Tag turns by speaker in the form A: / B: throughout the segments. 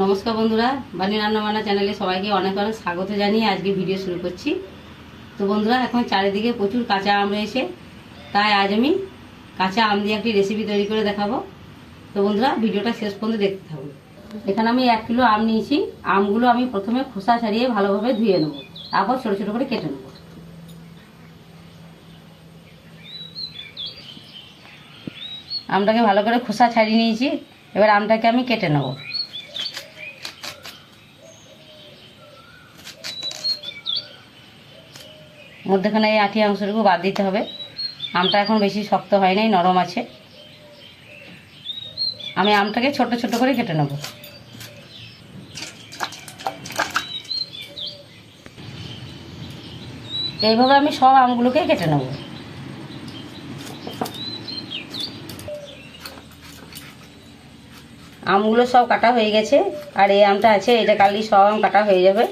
A: নমস্কার বন্ধুরা বানি রান্না বান্না চ্যানেলে সবাইকে অনেক অনেক স্বাগত জানিয়ে আজকে ভিডিও শুরু করছি। তো বন্ধুরা, এখন চারিদিকে প্রচুর কাঁচা আম রয়েছে, তাই আজ আমি কাঁচা আম দিয়ে একটি রেসিপি তৈরি করে দেখাবো। তো বন্ধুরা, ভিডিওটা শেষ পর্যন্ত দেখতে থাকুন। এখানে আমি এক কিলো আম নিয়েছি, আমগুলো আমি প্রথমে খোসা ছাড়িয়ে ভালোভাবে ধুয়ে নেব, তারপর ছোটো ছোটো করে কেটে নেব। আমটাকে ভালো করে খোসা ছাড়িয়ে নিয়েছি, এবার আমটাকে আমি কেটে নেব। মধ্যখানে এই আঠি অংশটুকু বাদ দিতে হবে। আমটা এখন বেশি শক্ত হয় নাই, নরম আছে। আমি আমটাকে ছোট ছোট করে কেটে নেব। এইভাবে আমি সব আমগুলোকে কেটে নেব। আমগুলো সব কাটা হয়ে গেছে, আর এই আমটা আছে, এটা কালি সব আম কাটা হয়ে যাবে।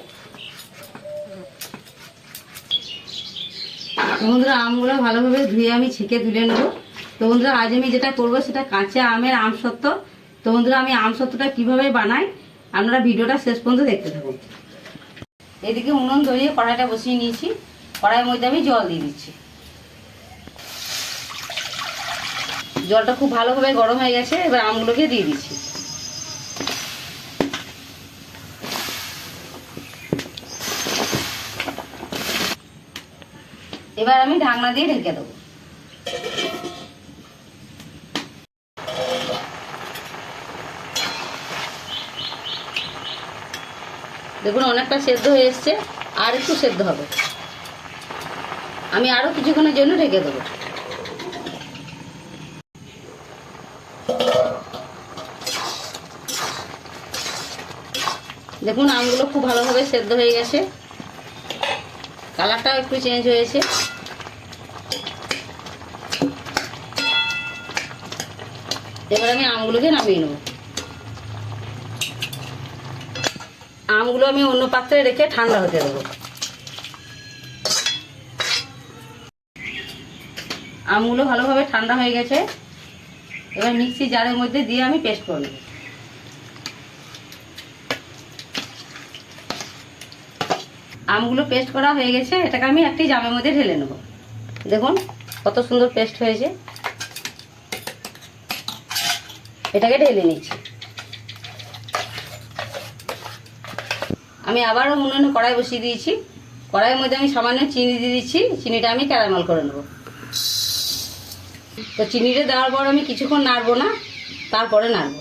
A: বন্ধুরা, আমগুলো ভালোভাবে ধুয়ে আমি ছেঁকে ধুলে নেব। তো বন্ধুরা, আজ আমি যেটা করব সেটা কাঁচা আমের আমসত্ত্ব। তো বন্ধুরা, আমি আমসত্ত্বটা কীভাবে বানাই আপনারা ভিডিওটা শেষ পর্যন্ত দেখতে থাকুন। এদিকে উনুন ধরিয়ে কড়াইটা বসিয়ে নিয়েছি। কড়াইয়ের মধ্যে আমি জল দিয়ে দিচ্ছি। জলটা খুব ভালোভাবে গরম হয়ে গেছে, এবার আমগুলোকে দিয়ে দিচ্ছি। এবার আমি ঢাকনা দিয়ে ঢেকে দেবো। দেখুন, অনেকটা সেদ্ধ হয়ে এসছে, আর একটু সেদ্ধ হবে। আমি আরও কিছুক্ষণের জন্য ঢেকে দেবো। দেখুন, আমগুলো খুব ভালোভাবে সেদ্ধ হয়ে গেছে। কালারটাও একটু চেঞ্জ হয়েছে। এবার আমি আমগুলোকে নামিয়ে নেব। আমগুলো আমি অন্য পাত্রে রেখে ঠান্ডা হতে দেবো। আমগুলো ভালোভাবে ঠান্ডা হয়ে গেছে। এবার মিক্সি জারের মধ্যে দিয়ে আমি পেস্ট করে নেব। আমগুলো পেস্ট করা হয়ে গেছে। এটাকে আমি একটি জামের মধ্যে ঢেলে নেব। দেখুন কত সুন্দর পেস্ট হয়েছে। এটাকে ঢেলে নিচ্ছি। আমি আবারও মনে উনুনে কড়াই বসিয়ে দিয়েছি। কড়াইয়ের মধ্যে আমি সামান্য চিনি দিয়ে দিচ্ছি। চিনিটা আমি ক্যারামেল করে নেব। তো চিনিটা দেওয়ার পর আমি কিছুক্ষণ নাড়বো না, তারপরে নাড়বো।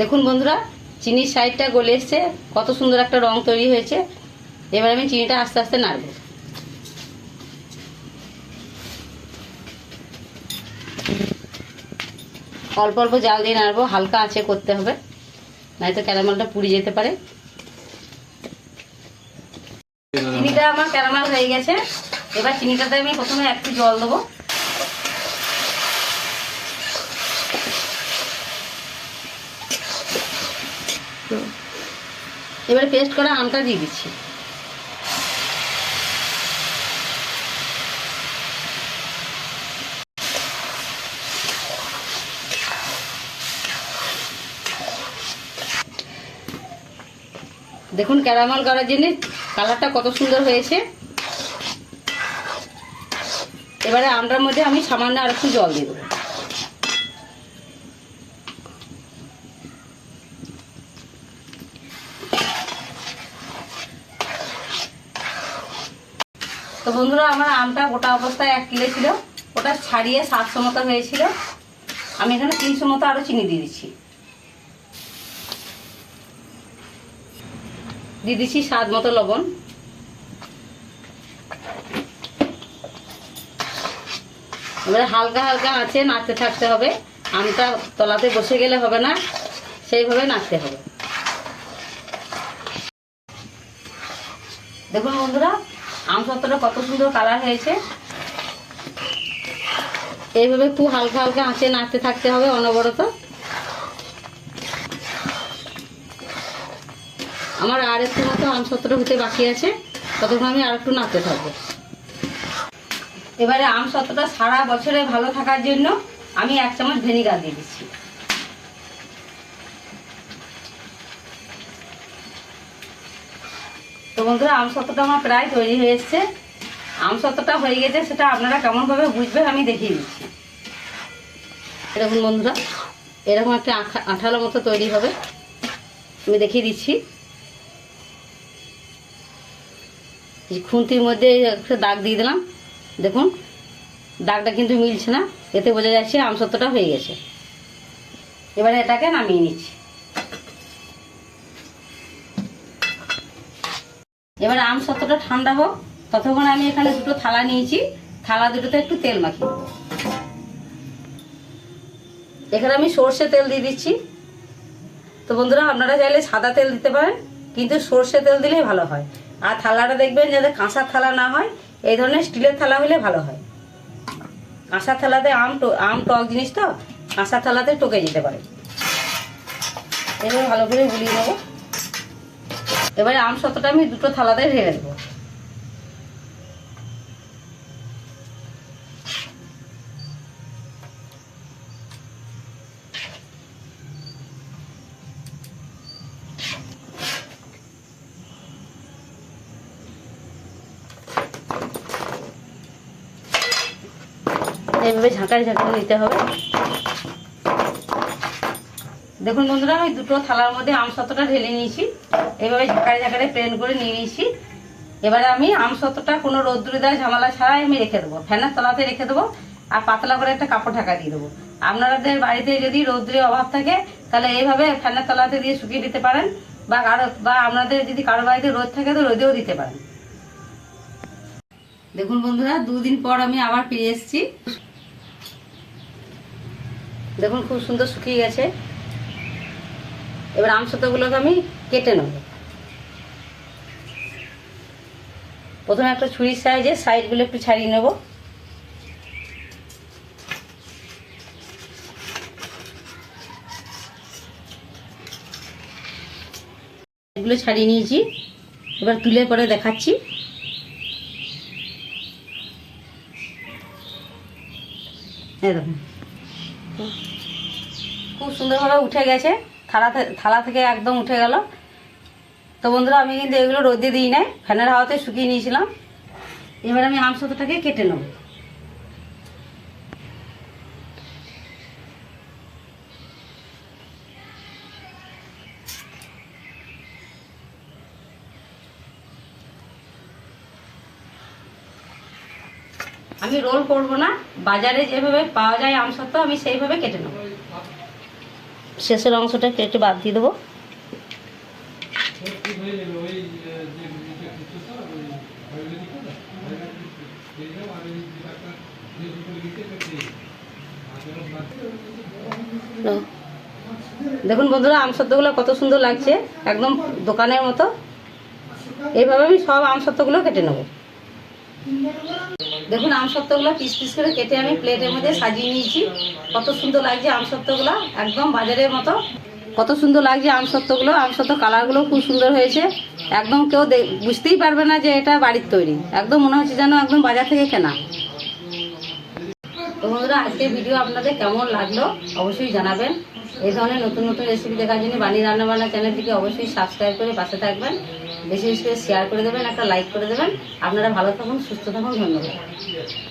A: দেখুন বন্ধুরা, চিনির সাইডটা গলে এসছে, কত সুন্দর একটা রং তৈরি হয়েছে। এবার আমি চিনিটা আস্তে আস্তে নাড়বো। অল্প অল্প জাল দিয়ে নাড়বো, হালকা আছে করতে হবে। নয়তো ক্যারামেলটা পুড়ে যেতে পারে। চিনিটা আমার ক্যারামেল হয়ে গেছে। এবার চিনিটাতে আমি প্রথমে একটু জল দেবো। এবারে পেস্ট করা আমটা দিয়ে দিচ্ছি। দেখুন ক্যারামেল করার জন্য কালারটা কত সুন্দর হয়েছে। এবারে আমটার মধ্যে আমি সামান্য আর একটু জল দিয়ে দেবো। তো বন্ধুরা, আমার আমটা গোটা অবস্থায় এক কিলো ছিল। ওটা ছাড়িয়ে সাতশো মতো হয়েছিল। আমি এখানে তিনশো মতো আরও চিনি দিয়ে দিচ্ছি। দিয়ে দিচ্ছি স্বাদ মতো লবণ। এবারে হালকা হালকা আছে, নাড়তে থাকতে হবে। আমটা তলাতে বসে গেলে হবে না, সেইভাবে নাড়তে হবে। দেখুন বন্ধুরা, আম সত্তরটা কত সুন্দর কালার হয়েছে। এইভাবে খুব হালকা হালকা আঁচে নাড়তে থাকতে হবে অনবরত। আমার আর একটু মতো আমসত্র হতে বাকি আছে। ততক্ষণ আমি আর একটু নাড়তে থাকব। এবারে আমসত্রটা সারা বছরে ভালো থাকার জন্য আমি এক চামচ ভেনিগার দিয়ে দিচ্ছি। তো বন্ধুরা আমসত্রটা আমার প্রায় তৈরি হয়ে এসছে। আমসত্বটা হয়ে গেছে, সেটা আপনারা কেমনভাবে বুঝবে আমি দেখিয়ে দিচ্ছি। এরকম বন্ধুরা, এরকম একটা আঠালো মতো তৈরি হবে। আমি দেখিয়ে দিচ্ছি। এই খুন্তির মধ্যে একটা দাগ দিয়ে দিলাম। দেখুন, দাগটা কিন্তু মিলছে না। এতে বোঝা যাচ্ছে আমসত্বটা হয়ে গেছে। এবারে এটাকে নামিয়ে নিচ্ছি। এবারে আম সত্ত্বটা ঠান্ডা হোক, ততক্ষণ আমি এখানে দুটো থালা নিয়েছি। থালা দুটোতে একটু তেল মাখি এখানে আমি সর্ষে তেল দিয়ে দিচ্ছি। তো বন্ধুরা, আপনারা চাইলে সাদা তেল দিতে পারেন, কিন্তু সর্ষে তেল দিলেই ভালো হয়। আর থালাটা দেখবেন যাতে কাঁচা থালা না হয়, এই ধরনের স্টিলের থালা হলে ভালো হয়। কাঁচা থালাতে আম আম টক জিনিস তো, কাঁচা থালাতে টকে যেতে পারে। এবার ভালো করে গুলিয়ে নেব। এবারে আম সতটা আমি দুটো থালাতে ঢেলে দেবো এইভাবে ঝাঁকায় ঝাঁকায় নিতে হবে। দেখুন বন্ধুরা, আমি দুটো থালার মধ্যে আম সতটা ঢেলে নিয়েছি। এইভাবে ঝাঁকারে ঝাঁকারে প্লেন করে নিয়ে নিয়েছি। এবারে আমি আম সতটা কোনো রোদ্দুরে দেওয়া ঝামেলা ছাড়াই আমি রেখে দেবো। ফ্যানের তলাতে রেখে দেবো আর পাতলা করে একটা কাপড় ঢাকা দিয়ে দেবো। আপনাদের বাড়িতে যদি রোদ্দুরে অভাব থাকে, তাহলে এইভাবে ফ্যানের তলাতে দিয়ে শুকিয়ে দিতে পারেন বা কারও বা আপনাদের যদি কারও বাড়িতে রোদ থাকে, তো রোদেও দিতে পারেন। দেখুন বন্ধুরা, দুদিন পর আমি আবার ফিরে এসেছি। দেখুন, খুব সুন্দর শুকিয়ে গেছে। এবার আমসত্বগুলোকে আমি কেটে নেব। প্রথমে একটা ছুরির সাইজে সাইডগুলো একটু ছাড়িয়ে নেব। এগুলো ছাড়িয়ে নিয়েছি। এবার তুলে করে দেখাচ্ছি। এই দেখুন। সুন্দরভাবে উঠে গেছে। থালা থালা থেকে একদম উঠে গেল। তো বন্ধুরা, আমি কিন্তু এগুলো রোদে দিই নাই। ফ্যানের হাওয়াতে শুকিয়ে নিয়েছিলাম। এবার আমি আমসতটাকে কেটে নেব। আমি রোল করব না। বাজারে যেভাবে পাওয়া যায় আমসত্ব আমি সেইভাবে কেটে নেব। শেষের অংশটা কেটে বাদ দিয়ে দেবো। দেখুন বন্ধুরা আমসত্ত্বগুলো কত সুন্দর লাগছে। একদম দোকানের মতো। এইভাবে আমি সব আমসত্ত্বগুলো কেটে নেব। দেখুন আমসত্ত্বগুলো পিস পিস করে কেটে আমি প্লেটের মধ্যে সাজিয়ে নিয়েছি। কত সুন্দর লাগছে আমসত্ত্বগুলো একদম বাজারের মতো। কত সুন্দর লাগছে আমসত্ত্বগুলো আমসত্ত্ব কালারগুলো খুব সুন্দর হয়েছে। একদম কেউ বুঝতেই পারবে না যে এটা বাড়ির তৈরি। একদম মনে হচ্ছে যেন একদম বাজার থেকে কেনা। তো বন্ধুরা, আজকের ভিডিও আপনাদের কেমন লাগল অবশ্যই জানাবেন। এই ধরনের নতুন নতুন রেসিপি দেখার জন্য বাণী রান্নাবান্না চ্যানেলটিকে অবশ্যই সাবস্ক্রাইব করে পাশে থাকবেন। বেশি বেশি করে শেয়ার করে দেবেন, একটা লাইক করে দেবেন। আপনারা ভালো থাকুন, সুস্থ থাকুন, ধন্যবাদ।